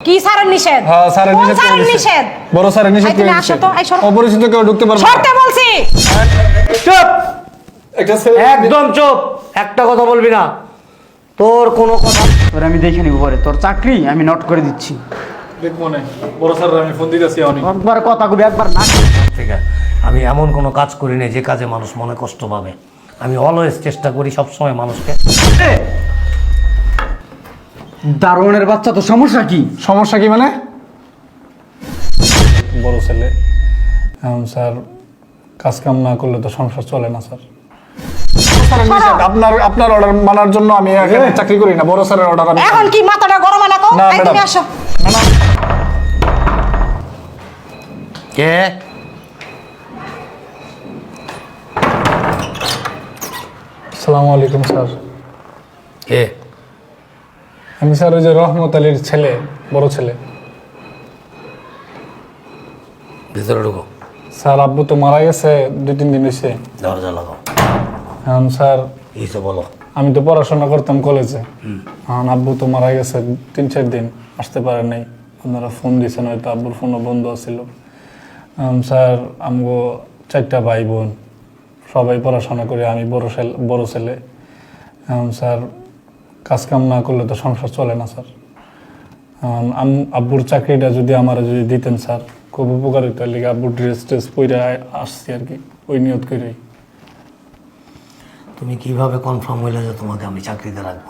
কি স্যারের নিষেধ? হ্যাঁ স্যারের কোন নিষেধ দিছে। নিষেধ? বড় স্যারের নিষেধ তুমি আসো তো, এই সরো। অপরিচিত কেউ ঢুকতে পারবে সরতে বলছি। চুপ! একটা একদম চুপ! একটা কথা বলবি না। তোর কোনো কথা তোর আমি দেখে নিব পরে। তোর চাকরি আমি নোট করে দিচ্ছি। দেখব না বড় স্যার আমি ফোন দিতেছি অনেক একবার কথা কবি একবার না ঠিক আছে আমি এমন কোনো কাজ করি না যে কাজে মানুষ মনে কষ্ট পাবে। আমি অলওয়েজ চেষ্টা করি সবসময় মানুষকে দারোয়ানের বাচ্চা তো সমস্যা কি? সমস্যা কি মানে? বড় ছেলে। এখন স্যার কাজ কাম না করলে তো সংসার চলে না স্যার। আপনার আপনার অর্ডার মানার জন্য আমি এখানে চাকরি করি না বড় স্যারের অর্ডার আমি এখন কি মাথাটা গরম না কো? না তুমি আসো। কে? আসসালামু আলাইকুম স্যার। কে? আমি স্যার ওই যে রহমত আলীর ছেলে বড় ছেলে। ভিতরে ঢুকো। স্যার আব্বু তো মারা গেছে দুই তিন দিন হয়েছে দরজা লাগাও। এখন স্যার বলো। আমি তো পড়াশোনা করতাম কলেজে এখন আব্বু তো মারা গেছে তিন চার দিন আসতে পারে নাই। আপনারা ফোন দিয়েছেন হয়তো আব্বুর ফোনও বন্ধ এখন স্যার আমগো চারটা ভাই বোন সবাই পড়াশোনা করে আমি বড় ছেলে বড় ছেলে। স্যার কাজ কাম না করলে তো সংসার চলে না স্যার। আব্বুর চাকরিটা যদি আমার যদি দিতেন স্যার খুব উপকার হইতো। লিগে আব্বুর ড্রেস ট্রেস পইরা আসছি আর কি ওই নিয়ত করেই তুমি কীভাবে কনফার্ম হইলে যে তোমাকে আমি চাকরিতে রাখব?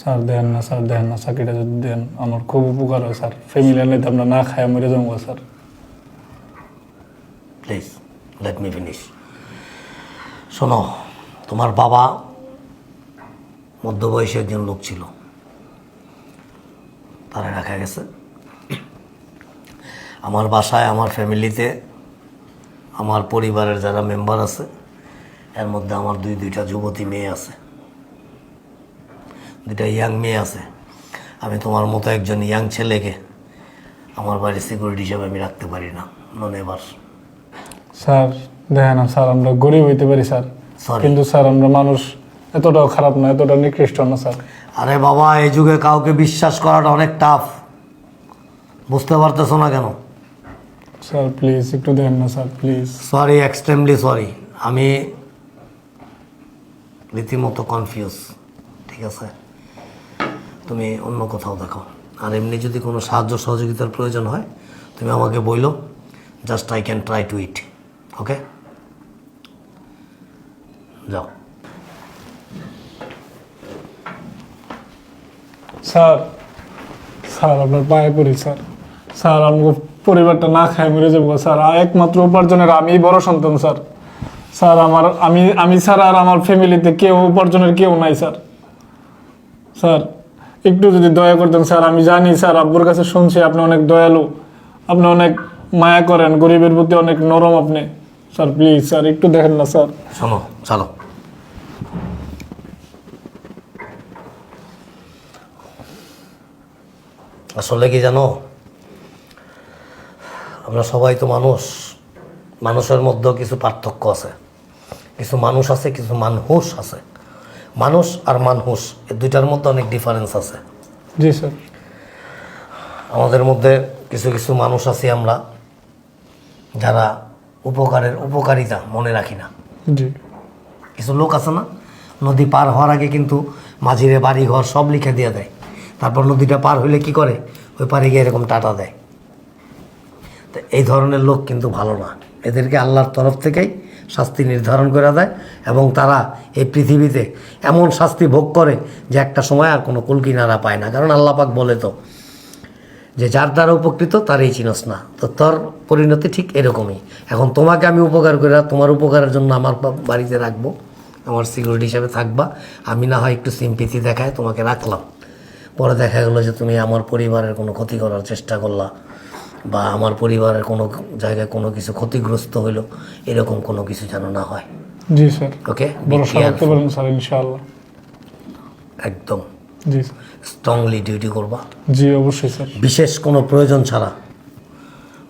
স্যার দেন না স্যার দেন না চাকরিটা যদি দেন আমার খুব উপকার হয় স্যার। ফ্যামিলি আনলে আমরা না খাই মরে যাব sir. Please let me finish শোনো তোমার বাবা মধ্যবয়সী একজন লোক ছিল। তারা রাখা গেছে। আমার বাসায়, আমার ফ্যামিলিতে, আমার পরিবারের যারা মেম্বার আছে, এর মধ্যে আমার দুই, দুইটা যুবতী মেয়ে আছে। দুইটা ইয়াং মেয়ে আছে। আমি তোমার মতো একজন ইয়াং ছেলেকে আমার বাড়ির সিকিউরিটি হিসাবে আমি রাখতে পারি না। নন এবার স্যার, দেখেন, স্যার, আমরা গরিব হইতে পারি, স্যার. কিন্তু স্যার আমরা মানুষ এতটাও খারাপ না এতটা নিকৃষ্ট না স্যার। আরে বাবা এই যুগে কাউকে বিশ্বাস করাটা অনেক টাফ বুঝতে পারতেছো না কেন? স্যার প্লিজ একটু দেন না sir please sorry extremely sorry আমি রীতিমতো কনফিউজ ঠিক আছে? তুমি অন্য কোথাও দেখো। আর এমনি যদি কোনো সাহায্য সহযোগিতার প্রয়োজন হয় তুমি আমাকে বইলো just I can try to it okay যাও। স্যার স্যার আপনার পায়ে পড়ি স্যার। স্যার আমাকে পরিবারটা না খায় মরে যাব স্যার। আর একমাত্র উপার্জনের আমি বড় সন্তান স্যার। স্যার আমার আমি আমি স্যার আর আমার ফ্যামিলিতে কেউ উপার্জনের কেউ নাই স্যার। স্যার একটু যদি দয়া করতেন স্যার আমি জানি স্যার আব্বুর কাছে শুনছি আপনি অনেক দয়ালু। আপনি অনেক মায়া করেন গরিবের প্রতি অনেক নরম আপনি। স্যার প্লিজ স্যার একটু দেখেন না স্যার। শোনো চলো। আসলে কি জানো? আমরা সবাই তো মানুষ। মানুষের মধ্যেও কিছু পার্থক্য আছে। কিছু মানুষ আছে কিছু মানহুস আছে। মানুষ আর মানহুস এই দুইটার মধ্যে অনেক ডিফারেন্স আছে। জি স্যার। আমাদের মধ্যে কিছু কিছু মানুষ আছি আমরা যারা উপকারের উপকারিতা মনে রাখি না। জি। কিছু লোক আছে না, নদী পার হওয়ার আগে কিন্তু মাঝিরে বাড়ি ঘর সব লিখে দিয়ে দেয়। তারপর নদীটা পার হইলে কি করে? ওই পারে গিয়ে এরকম টাটা দেয়। তো এই ধরনের লোক কিন্তু ভালো না। এদেরকে আল্লাহর তরফ থেকেই শাস্তি নির্ধারণ করে দেয় এবং তারা এই পৃথিবীতে এমন শাস্তি ভোগ করে যে একটা সময় আর কোনো কুলকিনারা পায় না। কারণ আল্লাহ পাক বলে তো যে যার দ্বারা উপকৃত, তারই চিনস না। তো তোর পরিণতি ঠিক এরকমই। এখন তোমাকে আমি উপকার করে, তোমার উপকারের জন্য আমার বাড়িতে রাখব। আমার সিকিউরিটি হিসাবে থাকবা। আমি না হয় একটু সিম্পিতি দেখায় তোমাকে রাখলাম। পরে দেখা গেলো যে তুমি আমার পরিবারের কোনো ক্ষতি করার চেষ্টা করলা বা আমার পরিবারের কোনো জায়গায় কোনো কিছু ক্ষতিগ্রস্ত হইল এরকম কোনো কিছু যেন না হয়। জি স্যার। ওকে ভরসা স্যার ইনশাআল্লাহ। একদম। জি স্ট্রংলি ডিউটি করবা। জি অবশ্যই স্যার। বিশেষ কোনো প্রয়োজন ছাড়া।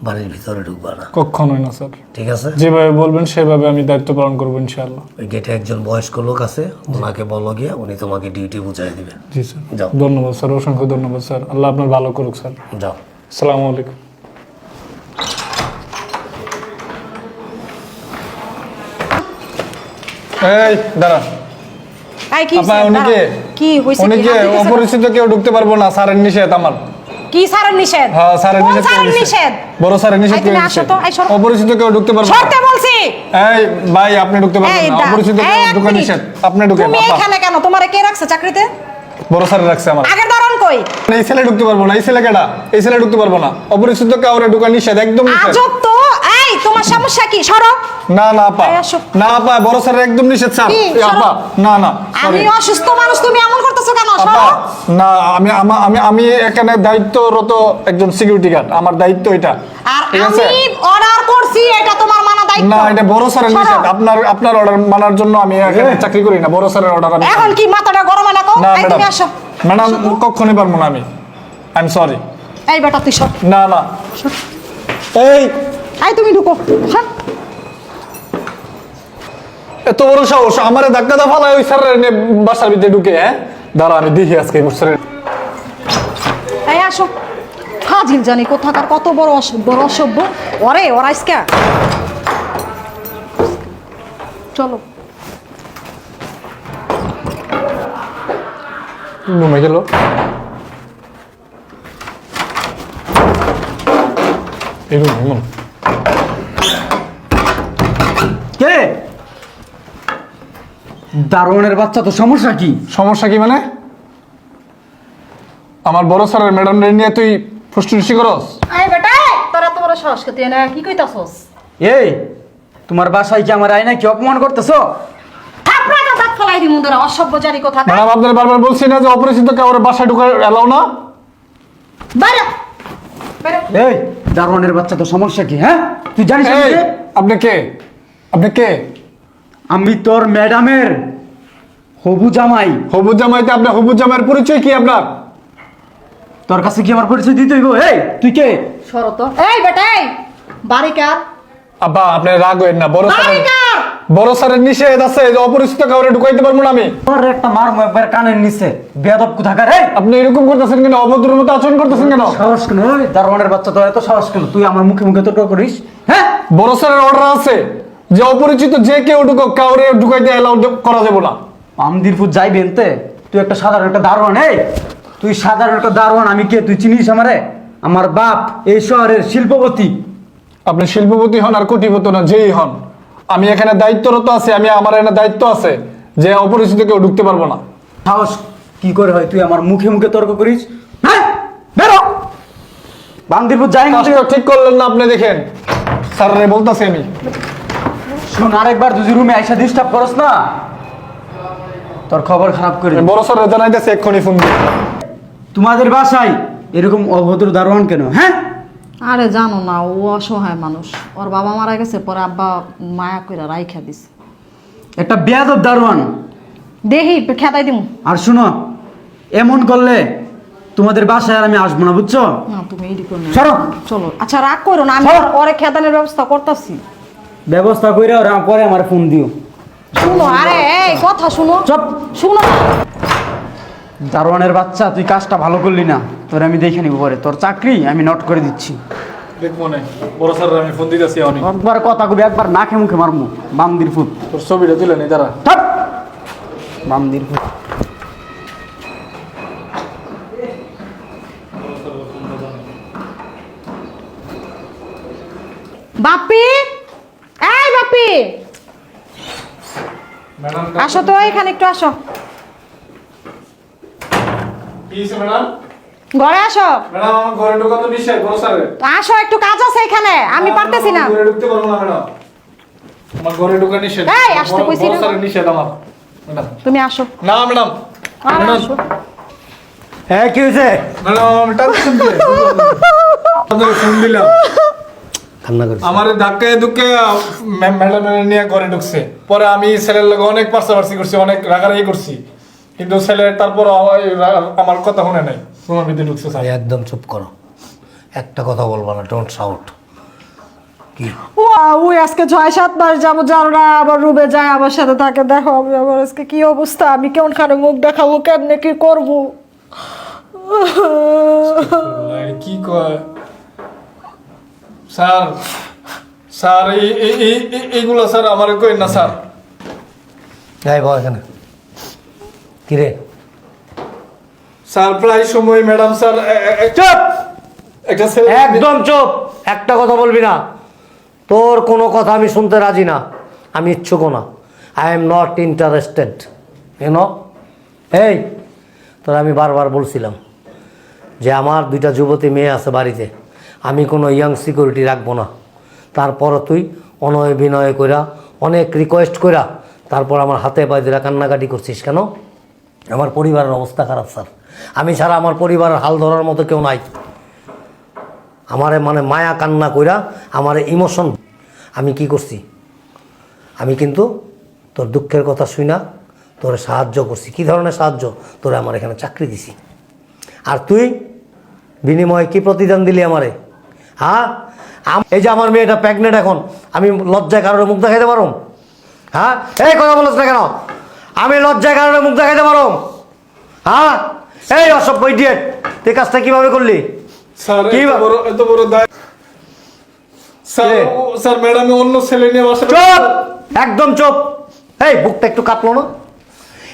বাড়ির ভিতরে ঢুকবা না। কখনোই না স্যার। ঠিক আছে? যেভাবে বলবেন সেভাবে আমি দায়িত্ব পালন করব ইনশাআল্লাহ। ওই গেটে একজন বয়স্ক লোক আছে ওনাকে বলো গিয়ে উনি তোমাকে ডিউটি বুঝাই দিবে। জি স্যার। যাও। ধন্যবাদ স্যার। অসংখ্য ধন্যবাদ স্যার। আল্লাহ আপনার ভালো করুক স্যার। যাও। আসসালামু আলাইকুম। এই দাঁড়া। এই কি আপা হইছে? উনি কে কি হইছে উনি কি? কে হাত দিতেছে অপরিচিত কেউ ঢুকতে পারব না স্যারের নিষেধ আমার। কি সারের নিষেধ? হ্যাঁ সারের নিষেধ সারের নিষেধ? বড় সারের নিষেধ তুমি আসো তো, এই সরো। অপরিচিত কেউ ঢুকতে পারবে সরতে বলছি। এই ভাই আপনি ঢুকতে পারবেন না। অপরিচিত কেউ ঢুকা নিষেধ। আপনি ঢুকেন তুমি এখানে কেন? তোমারে কে রাখছে চাকরিতে? বড় সারে রাখছে আমার। আগের দারণ কই? এই ছেলে ঢুকতে পারব না। এই ছেলে কেডা? এই ছেলে ঢুকতে পারব না। অপরিচিত কাউরে ঢুকা নিষেধ একদম নিষেধ। আজব তো তোমার সমস্যা কি? সরো। না না আপা। না আপা বড় স্যারের একদম নিষেধ স্যার। আপা না না আমি অসুস্থ মানুষ তুমি এমন করতেছো কেন? সরো। না আমি আমি আমি এখানে দায়িত্বরত একজন সিকিউরিটি গার্ড আমার দায়িত্ব এটা। আর আমি অর্ডার করছি এটা তোমার মানা দায়িত্ব। না এটা বড় স্যারের নিষেধ। আপনার আপনার অর্ডার মানার জন্য আমি এখানে চাকরি করি না। বড় স্যারের অর্ডার আমি এখন কি মাথাটা গরম না কো? ম্যাডাম। তুমি আসো। ম্যাডাম কখনই পারব না আমি। আই এম সরি এই বেটা তুই সর। না না। এই এই তুমি ঢুকো। সর। এত বড় সাহস আমার ধাক্কা দা ফালায় ওই স্যারের নিয়ে বাসার ভিতরে ঢুকে হ্যাঁ? দাঁড়া আমি দেখি আজকে স্যারের এই আসো। ফাজিল জানি কোথাকার কত বড় অসভ্য বড় অসভ্য। ওরে ওরা আজকে। চলো। রুমে গেল। এই রুম কে? দারোয়ানের বাচ্চা তো সমস্যা কি? সমস্যা কি মানে? আমার বড় স্যারের ম্যাডাম নিয়ে তুই ফুসটুসি করস? এই বেটা তোরা তো বড় সাহস তুই না কি কইতাছস? এই তোমার বাসায় কি আমার আয়না কি অপমান করতেছো? থাপড়া কথা ফলাই দিমু তোরা অসভ্য জানি কোথা ম্যাডাম আপনার বারবার বলছি না যে অপরিচিত কাউরে বাসায় ঢুকার এলাও না? বাইরে। এই দারোয়ানের বাচ্চা তো সমস্যা কি হ্যাঁ? তুই জানিস এই? আপনি কে? আপনি কে? আমি তোর ম্যাডামের হবু জামাই। হবুজ জামাইতে আপনার হবুজ জামাইয়ের পরিচয় কি আপনার? তোর কাছে কি আমার পরিচয় দিতে হইব? এই তুই কে? সরো তো এই বেটা এই বাড়িকার আব্বা আপনি রাগ হইন না বড় স্যারের বাড়িকার বড় স্যারের নিষেধ আছে যে অপরিচিত কাউরে ঢুকাইতে পারব না আমি। তোর একটা মার একবার কানের নিচে। বেয়াদব কোথাকার এই! আপনি এরকম করতেছেন কেন? মতো আচরণ করতেছেন কেন? সাহস কেন? ওই দারোয়ানের বাচ্চা তোর এত সাহস কেন? তুই আমার মুখে মুখে তো করিস হ্যাঁ? বড় স্যারের অর্ডার আছে যে অপরিচিত যে কেউ ঢুকো কাউরে ঢুকাইতে এলাও করা যাবে না। আমদিরপুর যাইবি এনতে? তুই একটা সাধারণ একটা দারোয়ান এই! তুই সাধারণ একটা দারোয়ান আমি কে? তুই চিনিস আমারে? আমার বাপ এই শহরের শিল্পপতি। আপনি শিল্পপতি হন আর কোটিপতি না যেই হন। আমি এখানে দায়িত্বরত আছি আমি আমার এখানে দায়িত্ব আছে যে অপরিচিত কেউ ঢুকতে পারব না। সাহস কি করে হয়? তুই আমার মুখে মুখে তর্ক করিস? হ্যাঁ বেরো! বান্দিরপুর যাই কাজটা ঠিক করলেন না আপনি দেখেন। স্যার বলতাছি আমি। শুন আরেকবার তুই রুমে আইসা ডিস্টার্ব করস না তোর খবর খারাপ করে। বড় স্যার জানাইতেছে এক্ষুনি ফোন তোমাদের বাসায় এরকম অভদ্র দারোয়ান কেন হ্যাঁ? আরে জানো না ও অসহায় মানুষ। ওর বাবা মারা গেছে পরে আব্বা মায়া কইরা রাইখা দিছে। একটা বেয়াদব দারোয়ান। দেখি খেতাই দিমু। আর শুনো এমন করলে তোমাদের বাসায় আর আমি আসব না বুঝছ? না তুমি করো না। সরো। চলো। আচ্ছা রাগ করো না আমি সরো। ওর- খেদানের ব্যবস্থা করতেছি। ব্যবস্থা করে ওরা পরে আমার ফোন দিও। শুনো আরে এই কথা শুনো। চপ। শুনো। না দারোয়ানের বাচ্চা তুই কাজটা ভালো করলি না তোর আমি দেখে নিব পরে। তোর চাকরি আমি নোট করে দিচ্ছি। দেখব না বড় স্যার আমি ফোন দিতেছি অনেক একবার কথা কবি একবার নাকে মুখে মারমু বামদির ফুট। তোর ছবিটা তুলে নি দাঁড়া। বামদির ফুট। বাপি এই বাপি আসো তো এখানে একটু আসো। ঘরে আসো। ম্যাডাম আমার ঘরে ঢোকা তো নিশ্চয় বড় স্যারের আসো একটু কাজ আছে এখানে আমি পারতেছি না। ঘরে ঢুকতে পারব না ম্যাডাম। আমার ঘরে ঢোকা নিষেধ। এই, আসতে কইছি না। স্যারের নিষেধ আমার। ম্যাডাম। তুমি আসো। না ম্যাডাম। ম্যাডাম। হ্যাঁ কি হয়েছে? ম্যাডাম আমি টানছেন কি ফোন দিলাম। কান্না করিস আমার ধাক্কায় ধুকে ম্যাডাম নিয়ে ঘরে ঢুকছে। পরে আমি ছেলের লগে অনেক পার্সাপার্সি করছি অনেক রাগারাগি করছি। কিন্তু ছেলে তারপর আমার কথা শুনে নাই। তোমার ভিতরে ঢুকছে স্যার। একদম চুপ করো। একটা কথা বলব না ডোন্ট সাউট ও ওই আজকে ছয় সাত মাস যাব জানো না আবার রুমে যায় আমার সাথে থাকে দেখো আমি আমার আজকে কি অবস্থা আমি কেমন খানে মুখ দেখাবো কেমনে কি করব? কি কয়? স্যার স্যার এই এই- এই- এই- এইগুলো স্যার আমার কই না স্যার। যাই বল এখানে। কি রে স্যার প্রায় সময় ম্যাডাম স্যার চুপ! একটা ছেলে একদম চুপ! একটা কথা বলবি না। তোর কোনো কথা আমি শুনতে রাজি না। আমি ইচ্ছুকও না। আই এম নট ইন্টারেস্টেড কেন? এই তোর আমি বারবার বলছিলাম যে আমার দুইটা যুবতী মেয়ে আছে বাড়িতে। আমি কোনো ইয়াং সিকিউরিটি রাখব না। তারপর তুই অনয় বিনয় কইরা অনেক রিকোয়েস্ট কইরা তারপর আমার হাতে পায়ে দিরা কান্নাকাটি করছিস কেন? আমার পরিবারের অবস্থা খারাপ, স্যার। আমি ছাড়া আমার পরিবারের হাল ধরার মতো কেউ নাই। আমারে মানে মায়া কান্না কইরা আমার ইমোশন, আমি কি করছি? আমি কিন্তু তোর দুঃখের কথা শুই না, তোরে সাহায্য করছি। কি ধরনের সাহায্য? তোরে আমার এখানে চাকরি দিছি। আর তুই বিনিময়ে কি প্রতিদান দিলি আমারে? হ্যাঁ? এই যে আমার মেয়েটা প্রেগনেন্ট এখন, আমি লজ্জায় কারোর মুখ দেখাইতে পারো হ্যাঁ? এই কথা বলিস না কেন? আমি লজ্জায় কারোর মুখ দেখাইতে পারো হ্যাঁ? এই অসভ্য ইডিয়েট তুই কাজটা কীভাবে করলি? স্যার কি এত বড় এত বড় দায় স্যার ম্যাডাম অন্য ছেলে নিয়ে বাসা চুপ! একদম চুপ! এই বুকটা একটু কাঁপলো না?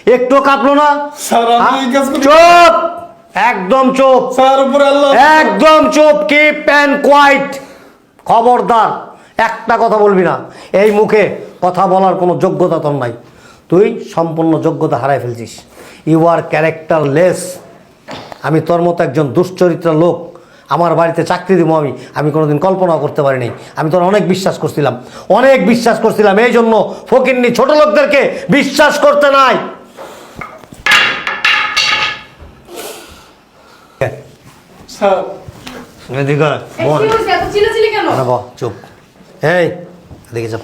একটু কাঁপলো না? স্যার আমি চুপ! একদম চুপ! স্যার উপরে আল্লাহ একদম চুপ! কিপ অ্যান্ড কোয়াইট খবরদার একটা কথা বলবি না। এই মুখে কথা বলার কোনো যোগ্যতা তোর নাই। তুই সম্পূর্ণ যোগ্যতা হারাই ফেলছিস। ইউ আর ক্যারেক্টার লেস আমি তোর মতো একজন দুশ্চরিত্র লোক। আমার বাড়িতে চাকরি দিব আমি। আমি কোনোদিন কল্পনাও করতে পারিনি। আমি তোর অনেক বিশ্বাস করছিলাম। অনেক বিশ্বাস করছিলাম। এই জন্য ফকিরনি ছোট লোকদেরকে বিশ্বাস করতে নাই। চুপ। এই এদিকে চাপ।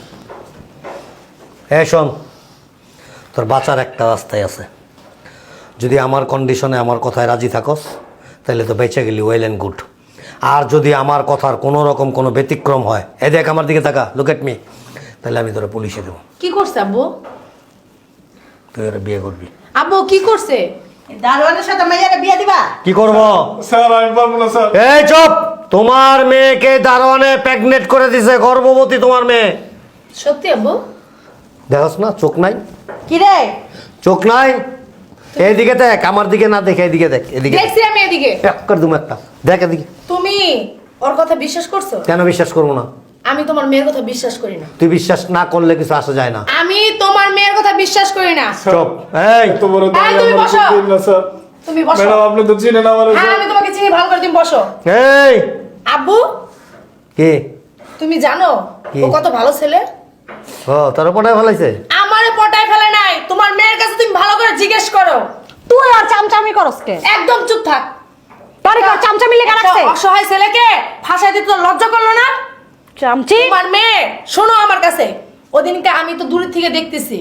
এই শোন তোর বাঁচার একটা রাস্তায় আছে। যদি আমার কন্ডিশনে আমার কথায় রাজি থাকস তাহলে তো বেঁচে গেলি ওয়েল অ্যান্ড গুড আর যদি আমার কথার কোনো রকম কোনো ব্যতিক্রম হয় এ দেখ আমার দিকে তাকা লুক এট মি তাহলে আমি তোরা পুলিশে দেবো। কি করছে আব্বু? তুই ওরা বিয়ে করবি। আব্বু কি করছে? দারোয়ানের সাথে মাইয়ারে বিয়ে দিবা? কি করব? স্যার আমি পারব না স্যার। এই চুপ! তোমার মেয়েকে দারোয়ানে প্রেগনেন্ট করে দিছে গর্ভবতী তোমার মেয়ে। সত্যি আব্বু? দেখস না চোখ নাই। কি রে? চোখ নাই। এইদিকে দেখ আমার দিকে না দেখে এদিকে দেখ এদিকে দেখছি আমি এদিকে। এক করে দুম একটা। দেখ এদিকে। তুমি ওর কথা বিশ্বাস করছ? কেন বিশ্বাস করব না? আমি তোমার মেয়ের কথা বিশ্বাস করি না। তুই বিশ্বাস না করলে কিছু আসা যায় না। আমি তোমার মেয়ের কথা বিশ্বাস করি না। চুপ। এই এত বড় দায় তুমি বসো। তুমি বসো। ম্যাডাম আপনি তো চিনেন আমার হ্যাঁ আমি তোমাকে চিনি ভালো করে তুমি বসো। এই। আব্বু? কে? তুমি জানো ও কত ভালো ছেলে। ও তোর পটায় ফেলাইছে? আমারে পটায় ফেলে নাই। তোমার মেয়ের কাছে তুমি ভালো করে জিজ্ঞেস করো। তুই আর চামচামি করস কে? একদম চুপ থাক। তোর কি চামচামি লেগে রাখছে? অসহায় ছেলেকে ফাঁসাই দিতে তো লজ্জা করল না? চামচি? তোমার মেয়ে শোনো আমার কাছে। ওদিনকে আমি তো দূর থেকে দেখতেছি।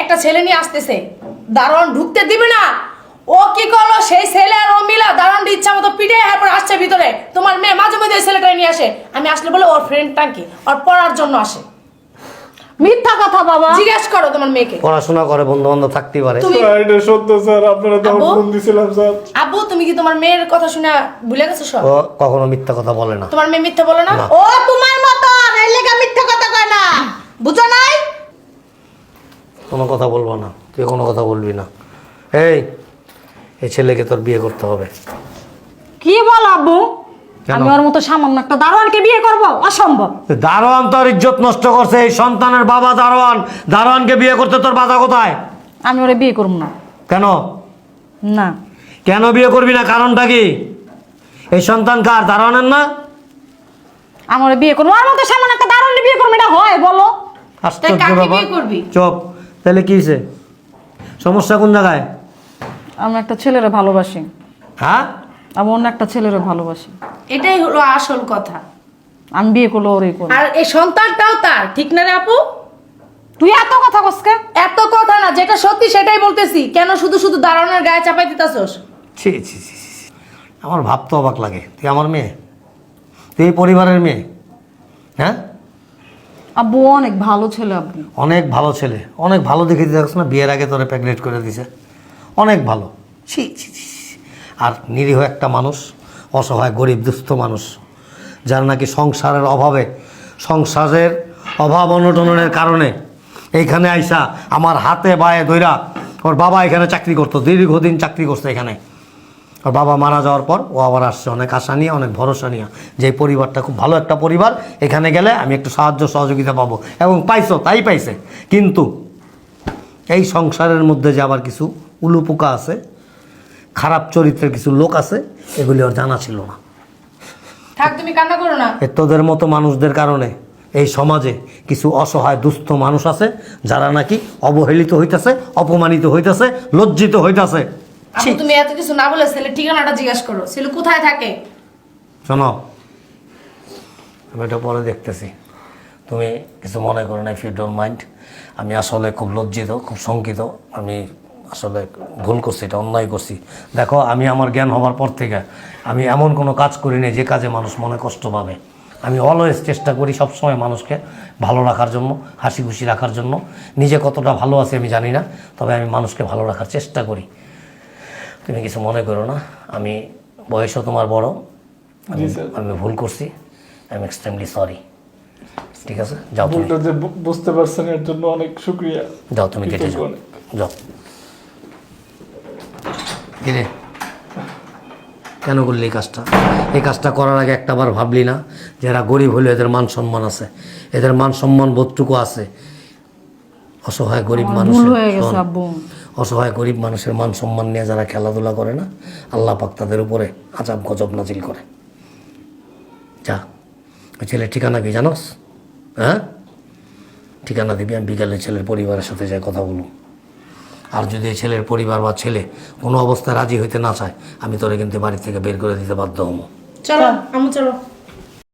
একটা ছেলে নিয়ে আসতেছে। দারোয়ান ঢুকতে দিবে না। ও কি করল? সেই ছেলে আর ও মিলা দারোয়ান ইচ্ছা মতো পিঠে এরপর আসছে ভিতরে। তোমার মেয়ে মাঝে মাঝে ওই ছেলেটা নিয়ে আসে। আমি আসলে বলে ওর ফ্রেন্ড টাঙ্কি ওর পড়ার জন্য আসে। মিথ্যা কথা বাবা। জিজ্ঞেস করো তোমার মেয়েকে। পড়াশোনা করে বন্ধু বান্ধব থাকতেই পারে। এটা সত্য স্যার। আপনারা তো ফোন দিছিলাম স্যার। আব্বু তুমি কি তোমার মেয়ের কথা শুনে ভুলে গেছো সব? ও কখনো মিথ্যা কথা বলে না। তোমার মেয়ে মিথ্যা বলো না। ও তোমার মতো এর লেগে মিথ্যা কথা কয় না। বুঝো নাই? কোনো কথা বলব না। তুই কোনো কথা বলবি না। এই এই ছেলেকে তোর বিয়ে করতে হবে। কি বল আব্বু? আমি ওর মতো সামান্য একটা দারোয়ানকে বিয়ে করব অসম্ভব। দারোয়ান তোর ইজ্জত নষ্ট করছে এই সন্তানের বাবা দারোয়ান। দারোয়ানকে বিয়ে করতে তোর বাধা কোথায়? আমি ওরে বিয়ে করব না। কেন? না। কেন বিয়ে করবি না? কারণটা কি? এই সন্তান কার দারোয়ানের না? আমি ওরে বিয়ে করব ওর মতো সামান্য একটা দারোয়ানকে বিয়ে করব এটা হয় বলো। আশ্চর্য কাকে বিয়ে করবি? চুপ। তাহলে কি হয়েছে সমস্যা কোন জায়গায়? আমি একটা ছেলেরে ভালোবাসি। হ্যাঁ? আমি অন্য একটা ছেলেরে ভালোবাসি। এটাই হলো আসল কথা। আমি বিয়ে করলে ওরই করব। আর এই সন্তানটাও তার ঠিক না রে আপু? তুই এত কথা কসকে এত কথা না যেটা সত্যি সেটাই বলতেছি। কেন শুধু শুধু দাঁড়ানোর গায়ে চাপাই দিতাছস? ছি ছি ছি ছি, ছি। আমার ভাবতে অবাক লাগে। তুই আমার মেয়ে? তুই এই পরিবারের মেয়ে? হ্যাঁ? আব্বু অনেক ভালো ছেলে আপনি অনেক ভালো ছেলে। অনেক ভালো দেখে দিতে না? বিয়ের আগে তোরে প্রেগনেন্ট করে দিছে। অনেক ভালো। ছি ছি ছি, ছি। আর নিরীহ একটা মানুষ, অসহায়, গরিব, দুস্থ মানুষ, যার নাকি সংসারের অভাবে, সংসারের অভাব অনটনের কারণে এইখানে আইসা আমার হাতে বায়ে দইরা ওর বাবা এখানে চাকরি করতো, দীর্ঘদিন চাকরি করতো এখানে। ওর বাবা মারা যাওয়ার পর ও আবার আসছে, অনেক আশা নিয়ে, অনেক ভরসা নিয়ে। যে পরিবারটা খুব ভালো একটা পরিবার, এখানে গেলে আমি একটু সাহায্য, সহযোগিতা পাবো। এবং পাইছো, তাই পাইছে। কিন্তু এই সংসারের মধ্যে যে আবার কিছু উলুপোকা আছে খারাপ চরিত্রের কিছু লোক আছে এগুলি ওর জানা ছিল না। থাক তুমি কান্না করো না। এ তোদের মতো মানুষদের কারণে এই সমাজে কিছু অসহায় দুস্থ মানুষ আছে যারা নাকি অবহেলিত হইতাছে অপমানিত হইতাছে লজ্জিত হইতাছে। আপু তুমি এত কিছু না বলে ছেলে ঠিকানাটা জিজ্ঞাসা করো। ছেলে কোথায় থাকে? শোনো আমি এটা পরে দেখতেছি। তুমি কিছু মনে করো না ইফ ইউ ডোন্ট মাইন্ড আমি আসলে খুব লজ্জিত খুব শঙ্কিত। আমি আসলে ভুল করছি এটা অন্যায় করছি। দেখো আমি আমার জ্ঞান হওয়ার পর থেকে আমি এমন কোনো কাজ করি না যে কাজে মানুষ মনে কষ্ট পাবে। আমি অলওয়েজ চেষ্টা করি সবসময় মানুষকে ভালো রাখার জন্য হাসি খুশি রাখার জন্য। নিজে কতটা ভালো আছে আমি জানি না তবে আমি মানুষকে ভালো রাখার চেষ্টা করি। তুমি কিছু মনে করো না আমি বয়সও তোমার বড়। আমি আমি ভুল করছি আই এম এক্সট্রিমলি সরি ঠিক আছে? যাও ভুলটা যে বুঝতে পারছেন এর জন্য অনেক শুক্রিয়া। যাও তুমি কেটে যাও। যাও। কিরে কেন করলি এই কাজটা? এই কাজটা করার আগে একটাবার ভাবলি না যে এরা গরিব হলে এদের মান সম্মান আছে। এদের মান সম্মান বোধটুকু আছে। অসহায় গরিব আব্বু। অসহায় গরিব মানুষের মান সম্মান নিয়ে যারা খেলাধুলা করে না আল্লাহ পাক তাদের উপরে আজাব গজব নাজিল করে। যা। ওই ছেলের ঠিকানা কি জানোস? হ্যাঁ? ঠিকানা দিবি আমি বিকালে ছেলের পরিবারের সাথে যাই কথা বলব। আর যদি এই ছেলের পরিবার বা ছেলে কোনো অবস্থায় রাজি হইতে না চায় আমি তোরে কিন্তু বাড়ি থেকে বের করে দিতে বাধ্য হব। চলো আমি চলো।